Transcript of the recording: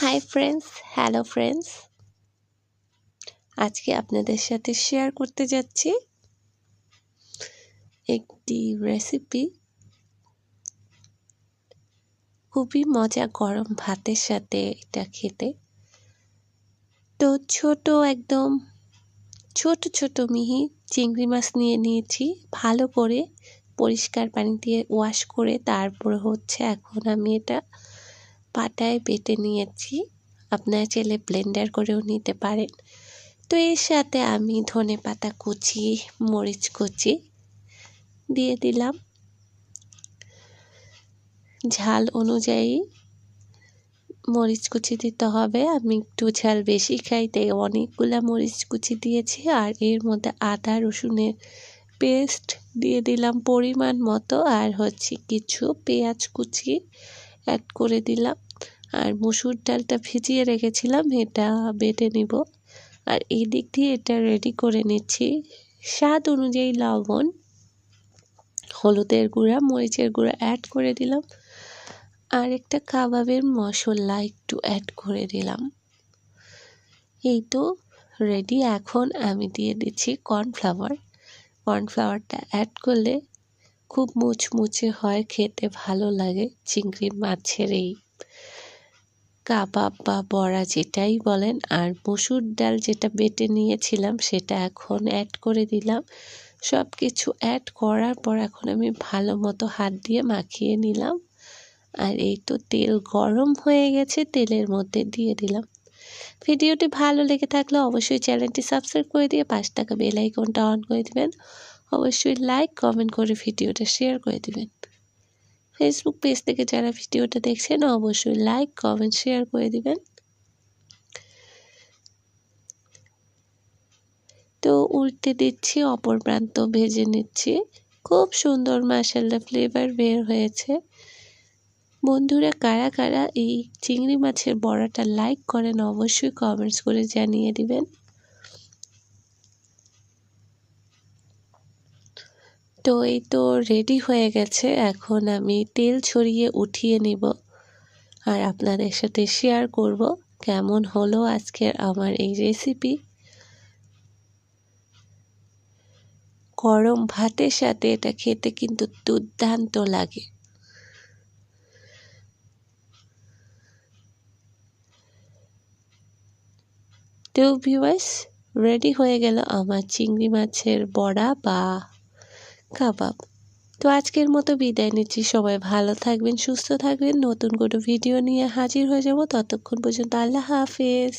Hi friends hello friends আজকে আপনাদের সাথে শেয়ার করতে যাচ্ছি একটি রেসিপি খুবই মজা গরম ভাতের সাথে এটা খেতে। তো ছোট একদম ছোট ছোট মিহি চিংড়ি মাছ নিয়ে নিয়েছি ভালো করে পরিষ্কার পানি দিয়ে ওয়াশ করে তারপর হচ্ছে এখন আমি এটা পাটায় বেটে নিয়েছি। আপনার চাইলে ব্লেন্ডার করেও নিতে পারেন। তো এর সাথে আমি ধনে পাতা কুচি, মরিচ কুচি দিয়ে দিলাম। ঝাল অনুযায়ী মরিচ কুচি দিতে হবে। আমি একটু ঝাল বেশি খাই, তাই অনেকগুলা মরিচ কুচি দিয়েছি। আর এর মধ্যে আদা, রসুনের পেস্ট দিয়ে দিলাম পরিমাণ মতো। আর হচ্ছে কিছু পেঁয়াজ কুচি অ্যাড করে দিলাম। আর মুসুর ডালটা ভিজিয়ে রেখেছিলাম, এটা বেটে নিব। আর এই দিক দিয়ে এটা রেডি করে নিচ্ছি। স্বাদ অনুযায়ী লবণ, হলুদের গুঁড়া, মরিচের গুঁড়া অ্যাড করে দিলাম। আর একটা কাবাবের মশলা একটু অ্যাড করে দিলাম। এই তো রেডি এখন আমি দিয়ে দিচ্ছি কর্নফ্লাওয়ার কর্নফ্লাওয়ারটা অ্যাড করলে খুব মুচমুচে হয়, খেতে ভালো লাগে চিংড়ি মাছের এই কাবাব বা বড়া যেটাই বলেন। আর মসুর ডাল যেটা বেটে নিয়েছিলাম সেটা এখন অ্যাড করে দিলাম। সব কিছু অ্যাড করার পর এখন আমি ভালো মতো হাত দিয়ে মাখিয়ে নিলাম। আর এই তো তেল গরম হয়ে গেছে, তেলের মধ্যে দিয়ে দিলাম। ভিডিওটি ভালো লেগে থাকলে অবশ্যই চ্যানেলটি সাবস্ক্রাইব করে দিয়ে পাঁচ টাকা বেল আইকনটা অন করে দেবেন। অবশ্যই লাইক কমেন্ট করে ভিডিওটা শেয়ার করে দেবেন। ফেসবুক পেজ থেকে যারা ভিডিওটা দেখছেন, অবশ্যই লাইক কমেন্ট শেয়ার করে দিবেন। তো উল্টে দিচ্ছি, অপর প্রান্ত ভেজে নিচ্ছি। খুব সুন্দর মাসাল্লা ফ্লেভার বের হয়েছে। বন্ধুরা, কারা কারা এই চিংড়ি মাছের বড়াটা লাইক করেন, অবশ্যই কমেন্টস করে জানিয়ে দিবেন। তো এই তো রেডি হয়ে গেছে, এখন আমি তেল ছড়িয়ে উঠিয়ে নিব। আর আপনাদের সাথে শেয়ার করব কেমন হলো আজকের আমার এই রেসিপি গরম ভাতের সাথে এটা খেতে কিন্তু দুর্দান্ত লাগে। তো ভিউয়ার্স রেডি হয়ে গেল আমার চিংড়ি মাছের বড়া বা কাবাব। তো আজকের মতো বিদায় নিচ্ছি। সবাই ভালো থাকবেন, সুস্থ থাকবেন। নতুন কোনো ভিডিও নিয়ে হাজির হয়ে যাব ততক্ষণ পর্যন্ত আল্লাহ হাফেজ।